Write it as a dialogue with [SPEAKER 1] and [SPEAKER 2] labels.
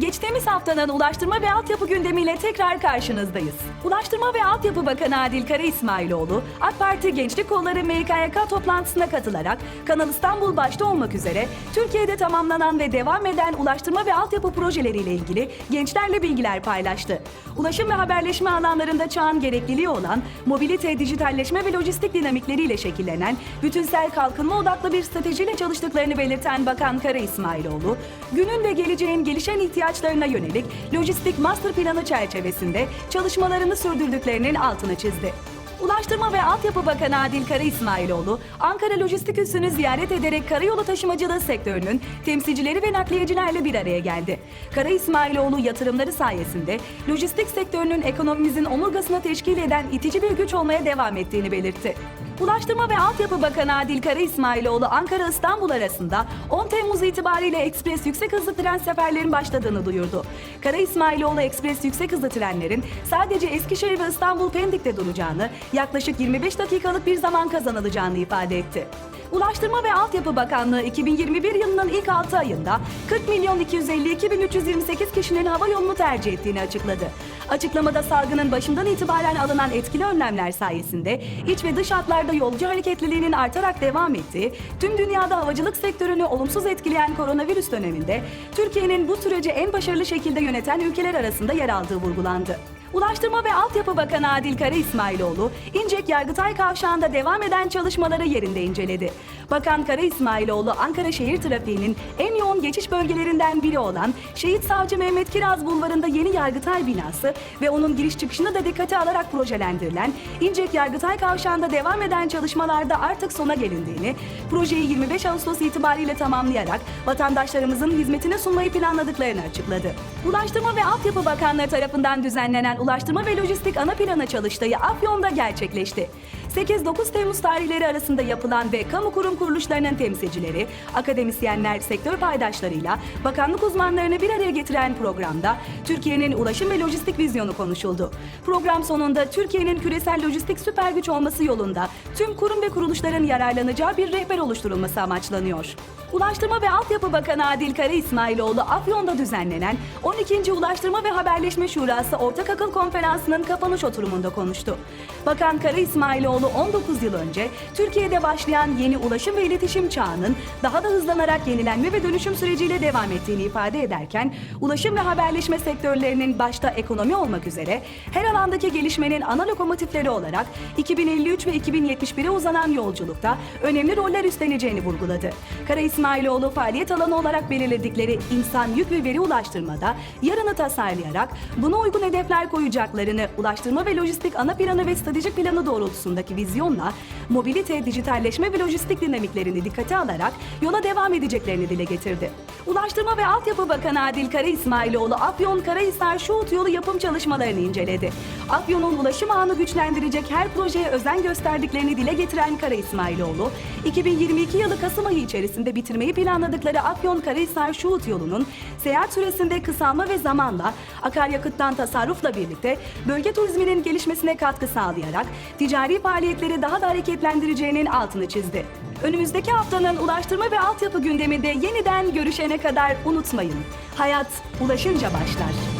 [SPEAKER 1] Geçtiğimiz haftanın ulaştırma ve altyapı gündemiyle tekrar karşınızdayız. Ulaştırma ve Altyapı Bakanı Adil Kara İsmailoğlu, AK Parti Gençlik Kolları MKYK toplantısına katılarak Kanal İstanbul başta olmak üzere Türkiye'de tamamlanan ve devam eden ulaştırma ve altyapı projeleriyle ilgili gençlerle bilgiler paylaştı. Ulaşım ve haberleşme alanlarında çağın gerekliliği olan mobilite, dijitalleşme ve lojistik dinamikleriyle şekillenen bütünsel kalkınma odaklı bir stratejiyle çalıştıklarını belirten Bakan Kara İsmailoğlu, günün ve geleceğin gelişen ihtiyaçlarına yönelik lojistik master planı çerçevesinde çalışmalarını sürdürdüklerinin altını çizdi. Ulaştırma ve Altyapı Bakanı Adil Kara İsmailoğlu, Ankara Lojistik Üssü'nü ziyaret ederek karayolu taşımacılığı sektörünün temsilcileri ve nakliyecilerle bir araya geldi. Kara İsmailoğlu yatırımları sayesinde lojistik sektörünün ekonomimizin omurgasını teşkil eden itici bir güç olmaya devam ettiğini belirtti. Ulaştırma ve Altyapı Bakanı Adil Kara İsmailoğlu Ankara-İstanbul arasında 10 Temmuz itibariyle ekspres yüksek hızlı tren seferlerin başladığını duyurdu. Kara İsmailoğlu ekspres yüksek hızlı trenlerin sadece Eskişehir ve İstanbul Pendik'te duracağını, yaklaşık 25 dakikalık bir zaman kazanılacağını ifade etti. Ulaştırma ve Altyapı Bakanlığı 2021 yılının ilk 6 ayında 40 milyon 252 bin 328 kişinin hava yolunu tercih ettiğini açıkladı. Açıklamada salgının başından itibaren alınan etkili önlemler sayesinde iç ve dış hatlarda yolcu hareketliliğinin artarak devam ettiği, tüm dünyada havacılık sektörünü olumsuz etkileyen koronavirüs döneminde Türkiye'nin bu süreci en başarılı şekilde yöneten ülkeler arasında yer aldığı vurgulandı. Ulaştırma ve Altyapı Bakanı Adil Kara İsmailoğlu, İncek Yargıtay Kavşağı'nda devam eden çalışmaları yerinde inceledi. Bakan Kara İsmailoğlu, Ankara şehir trafiğinin en yoğun geçiş bölgelerinden biri olan Şehit Savcı Mehmet Kiraz Bulvarı'nda yeni Yargıtay binası ve onun giriş çıkışını da dikkate alarak projelendirilen İncek Yargıtay Kavşağı'nda devam eden çalışmalarda artık sona gelindiğini, projeyi 25 Ağustos itibariyle tamamlayarak vatandaşlarımızın hizmetine sunmayı planladıklarını açıkladı. Ulaştırma ve Altyapı Bakanlığı tarafından düzenlenen Ulaştırma ve Lojistik Ana Planı çalıştayı Afyon'da gerçekleşti. 8-9 Temmuz tarihleri arasında yapılan ve kamu kurum kuruluşlarının temsilcileri, akademisyenler, sektör paydaşlarıyla bakanlık uzmanlarını bir araya getiren programda Türkiye'nin ulaşım ve lojistik vizyonu konuşuldu. Program sonunda Türkiye'nin küresel lojistik süper güç olması yolunda tüm kurum ve kuruluşların yararlanacağı bir rehber oluşturulması amaçlanıyor. Ulaştırma ve Altyapı Bakanı Adil Kara İsmailoğlu Afyon'da düzenlenen 12. Ulaştırma ve Haberleşme Şurası Ortak Akıl Konferansı'nın kapanış oturumunda konuştu. Bakan Kara İsmailoğlu 19 yıl önce Türkiye'de başlayan yeni ulaşım ve iletişim çağının daha da hızlanarak yenilenme ve dönüşüm süreciyle devam ettiğini ifade ederken, ulaşım ve haberleşme sektörlerinin başta ekonomi olmak üzere her alandaki gelişmenin ana lokomotifleri olarak 2053 ve 2071'e uzanan yolculukta önemli roller üstleneceğini vurguladı. Kara İsmailoğlu faaliyet alanı olarak belirledikleri insan yük ve veri ulaştırmada yarını tasarlayarak buna uygun hedefler koyacaklarını ulaştırma ve lojistik ana planı ve stratejik planı doğrultusundaki vizyonla mobilite, dijitalleşme ve lojistik dinamiklerini dikkate alarak yola devam edeceklerini dile getirdi. Ulaştırma ve Altyapı Bakanı Adil Kara İsmailoğlu Afyon Karahisar Şuhut yolu yapım çalışmalarını inceledi. Afyon'un ulaşım ağını güçlendirecek her projeye özen gösterdiklerini dile getiren Kara İsmailoğlu, 2022 yılı Kasım ayı içerisinde bitirmeyi planladıkları Afyon Karahisar Şuhut yolunun seyahat süresinde kısalma ve zamanla akaryakıttan tasarrufla birlikte bölge turizminin gelişmesine katkı sağlayarak ticari faaliyetleri daha da hareketlendireceğinin altını çizdi. Önümüzdeki haftanın ulaştırma ve altyapı gündeminde yeniden görüşene kadar unutmayın. Hayat ulaşınca başlar.